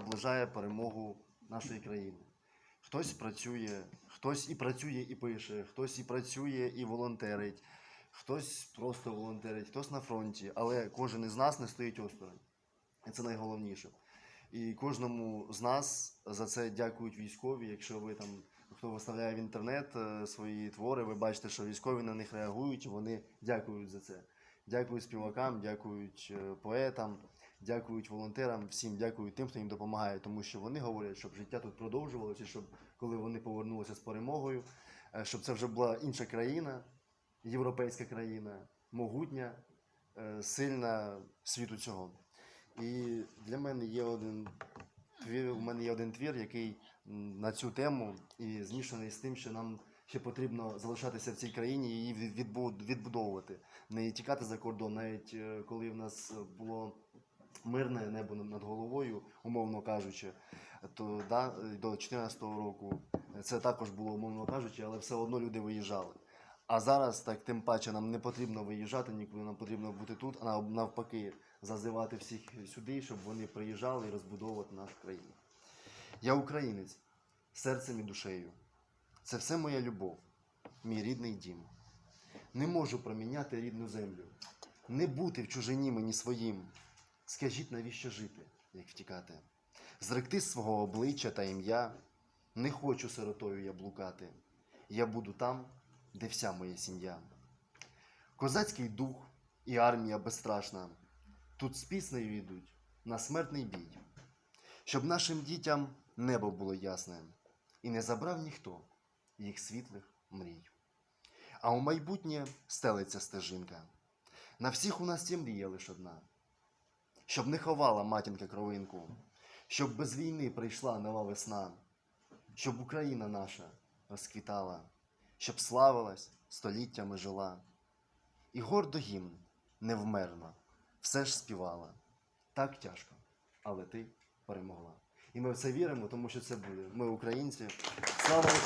наближає перемогу нашої країни. Хтось працює, хтось і працює, і пише, хтось і працює, і волонтерить, хтось просто волонтерить, хтось на фронті, але кожен із нас не стоїть осторонь. І це найголовніше. І кожному з нас за це дякують військові. Якщо ви там хто виставляє в інтернет е, свої твори, ви бачите, що військові на них реагують, вони дякують за це. Дякують співакам, дякують е, поетам, дякують волонтерам, всім дякують тим, хто їм допомагає, тому що вони говорять, щоб життя тут продовжувалося, щоб коли вони повернулися з перемогою, е, щоб це вже була інша країна, європейська країна, могутня, е, сильна світу цього. І для мене є один твір, у мене є один твір, який на цю тему і змішаний з тим, що нам ще потрібно залишатися в цій країні і її відбудовувати, не тікати за кордон, навіть е, коли в нас було мирне небо над головою, умовно кажучи, то да, до 2014 року це також було умовно кажучи, але все одно люди виїжджали. А зараз так тим паче нам не потрібно виїжджати нікуди, нам потрібно бути тут, а навпаки, зазивати всіх сюди, щоб вони приїжджали і розбудовувати нашу країну. Я українець серцем і душею. Це все моя любов, мій рідний дім. Не можу проміняти рідну землю, не бути в чужині мені своїм. Скажіть, навіщо жити, як втікати? Зректи свого обличчя та ім'я. Не хочу сиротою я блукати. Я буду там, де вся моя сім'я. Козацький дух і армія безстрашна тут з піснею йдуть на смертний бій, щоб нашим дітям небо було ясне, і не забрав ніхто їх світлих мрій. А у майбутнє стелиться стежинка. На всіх у нас є мрія лиш одна, щоб не ховала матінка кровинку, щоб без війни прийшла нова весна, щоб Україна наша розквітала, щоб славилась, століттями жила. І гордо гімн невмерно, все ж співала. Так тяжко, але ти перемогла. І ми в це віримо, тому що це буде. Ми українці. Слава Україні!